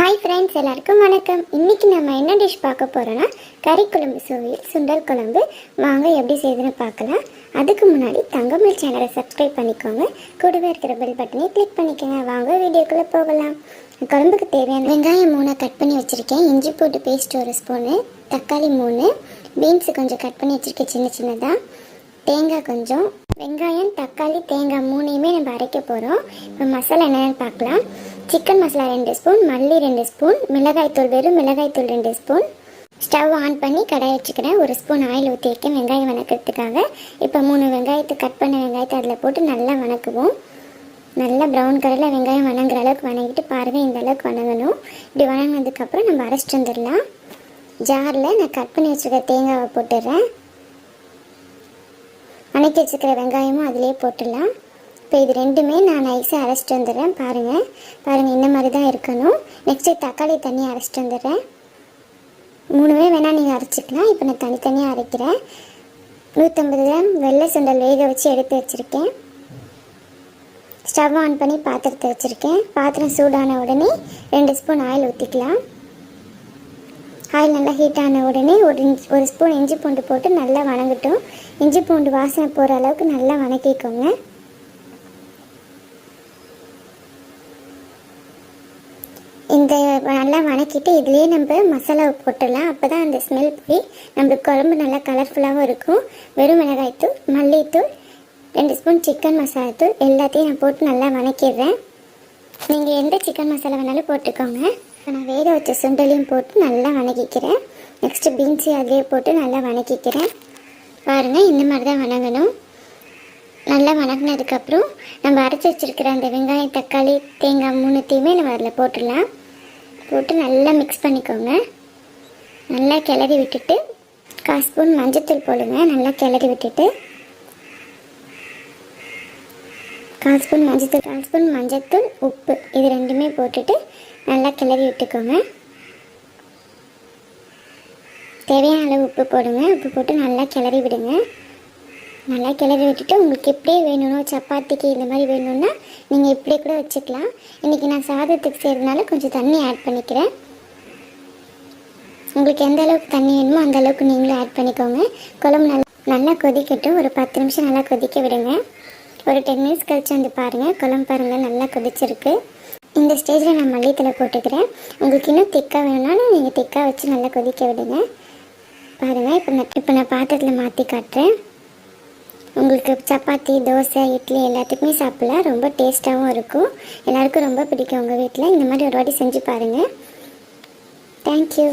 Hi friends எல்லாருக்கும் வணக்கம். இன்றைக்கி நம்ம என்ன டிஷ் பார்க்க போகிறோன்னா கறி குழம்பு சுவையில் சுண்டல் குழம்பு. வாங்க எப்படி செய்யுதுன்னு பார்க்கலாம். அதுக்கு முன்னாடி தங்கமிழ் சேனலை சப்ஸ்கிரைப் பண்ணிக்கோங்க. கூடவே இருக்கிற பெல் பட்டனை கிளிக் பண்ணிக்கோங்க. வாங்க வீடியோக்குள்ளே போகலாம். குழம்புக்கு தேவையான வெங்காயம் மூணு கட் பண்ணி வச்சுருக்கேன். இஞ்சி போட்டு பேஸ்ட் ஒரு ஸ்பூனு தக்காளி மூணு பீன்ஸ் கொஞ்சம் கட் பண்ணி வச்சுருக்கேன் சின்ன சின்னதாக தேங்காய் கொஞ்சம் வெங்காயம் தக்காளி தேங்காய் மூணையுமே நம்ம அரைக்க போகிறோம் இப்போ மசாலா என்னென்னு பார்க்கலாம். சிக்கன் மசாலா ரெண்டு ஸ்பூன் மல்லி ரெண்டு ஸ்பூன் மிளகாய்த்தூள் வெறும் மிளகாய்த்தூள் ரெண்டு ஸ்பூன். ஸ்டவ் ஆன் பண்ணி கடாய் வச்சுக்கிறேன். ஒரு ஸ்பூன் ஆயில் ஊற்றி வைக்கேன் வெங்காயம் வணக்கிறதுக்காக. இப்போ மூணு வெங்காயத்தை கட் பண்ண வெங்காயத்தை அதில் போட்டு நல்லா வணக்குவோம். நல்லா ப்ரௌன் கலரில் வெங்காயம் வணங்குற அளவுக்கு வணங்கிட்டு பாருங்கள் இந்த அளவுக்கு வணங்கணும். இப்படி வணங்கினதுக்கப்புறம் நம்ம அரைச்சிட்டு வந்துடலாம். ஜாரில் நான் கட் பண்ணி வச்சுருக்க தேங்காவை போட்டுடுறேன் வணக்கி வச்சுக்கிற வெங்காயமும் அதிலே போட்டுடலாம். இப்போ இது ரெண்டுமே நான் நைஸாக அரைச்சிட்டு வந்துடுறேன். பாருங்கள் பாருங்கள் இந்த மாதிரி தான் இருக்கணும் நெக்ஸ்ட்டு தக்காளி தண்ணி அரைச்சிட்டு வந்துடுறேன். மூணுமே வேணால் நீங்கள் அரைச்சிக்கலாம். இப்போ நான் தனித்தனியாக அரைக்கிறேன். நூற்றம்பது கிராம் வெள்ளை சுண்டல் வேக வச்சு எடுத்து வச்சுருக்கேன். ஸ்டவ் ஆன் பண்ணி பாத்திரத்தை வச்சுருக்கேன். பாத்திரம் சூடான உடனே ரெண்டு ஸ்பூன் ஆயில் ஊற்றிக்கலாம் ஆயில் நல்லா ஹீட் ஆன உடனே ஒரு இஞ்சி ஒரு ஸ்பூன் இஞ்சி பூண்டு போட்டு நல்லா வணங்கட்டும். இஞ்சி பூண்டு வாசனை போகிற அளவுக்கு நல்லா வணக்கிக்கோங்க. இந்த நல்லா வணக்கிட்டு இதுலேயே நம்ம மசாலா போட்டுடலாம். அப்போ தான் அந்த ஸ்மெல் போய் நம்மளுக்கு குழம்பு நல்லா கலர்ஃபுல்லாகவும் இருக்கும். வெறும் மிளகாய்த்தூள் மல்லித்தூள் ரெண்டு ஸ்பூன் சிக்கன் மசாலா தூள் எல்லாத்தையும் நான் போட்டு நல்லா வணக்கிடுறேன். நீங்கள் எந்த சிக்கன் மசாலா வேணாலும் போட்டுக்கோங்க. நான் வேக வச்ச சுண்டலையும் போட்டு நல்லா வணக்கிக்கிறேன். நெக்ஸ்ட்டு பீன்ஸையும் அதிலே போட்டு நல்லா வணக்கிக்கிறேன். பாருங்கள் இந்த மாதிரி தான் வணங்கணும். நல்லா வணங்கினதுக்கப்புறம் நம்ம அரைச்சி வச்சிருக்கிற அந்த வெங்காயம் தக்காளி தேங்காய் மூணுத்தையுமே நம்ம அதில் போட்டுடலாம். போட்டு நல்லா மிக்ஸ் பண்ணிக்கோங்க. நல்லா கிளறி விட்டுட்டு கால் ஸ்பூன் மஞ்சத்தூள் போடுங்க. நல்லா கிளறி விட்டுட்டு கால் ஸ்பூன் மஞ்சத்தூள் கால் ஸ்பூன் மஞ்சத்தூள் உப்பு இது ரெண்டுமே போட்டுட்டு நல்லா கிளறி விட்டுக்கோங்க. தேவையான அளவு உப்பு போடுங்க. உப்பு போட்டு நல்லா கிளறி விடுங்க. நல்லா கிளறி விட்டுட்டு உங்களுக்கு எப்படியே வேணும்னா சப்பாத்திக்கு இந்த மாதிரி வேணும்னா நீங்கள் இப்படியே கூட வச்சுக்கலாம். இன்றைக்கி நான் சாதத்துக்கு செய்கிறதுனால கொஞ்சம் தண்ணி ஆட் பண்ணிக்கிறேன். உங்களுக்கு எந்த அளவுக்கு தண்ணி வேணுமோ அந்த அளவுக்கு நீங்களும் ஆட் பண்ணிக்கோங்க. குழம்பு நல்லா நல்லா கொதிக்கட்டும். ஒரு பத்து நிமிஷம் நல்லா கொதிக்க விடுங்க. ஒரு டென் மினிட்ஸ் கழிச்சு வந்து பாருங்கள் குழம்பு பாருங்கள் நல்லா கொதிச்சிருக்கு. இந்த ஸ்டேஜில் நான் மல்லித்தலை போட்டுக்கிறேன். உங்களுக்கு இன்னும் திக்காக வேணும்னாலும் நீங்கள் திக்காக வச்சு நல்லா கொதிக்க விடுங்க. பாருங்கள் இப்போ நான் இப்போ நான் பாத்திரத்தில் மாற்றி காட்டுறேன். உங்களுக்கு சப்பாத்தி தோசை இட்லி எல்லாத்துக்குமே சாப்பிடலாம். ரொம்ப டேஸ்ட்டாகவும் இருக்கும். எல்லாருக்கும் ரொம்ப பிடிக்கும் உங்கள் வீட்டில் இந்த மாதிரி ஒரு வாட்டி செஞ்சு பாருங்கள் தேங்க்யூ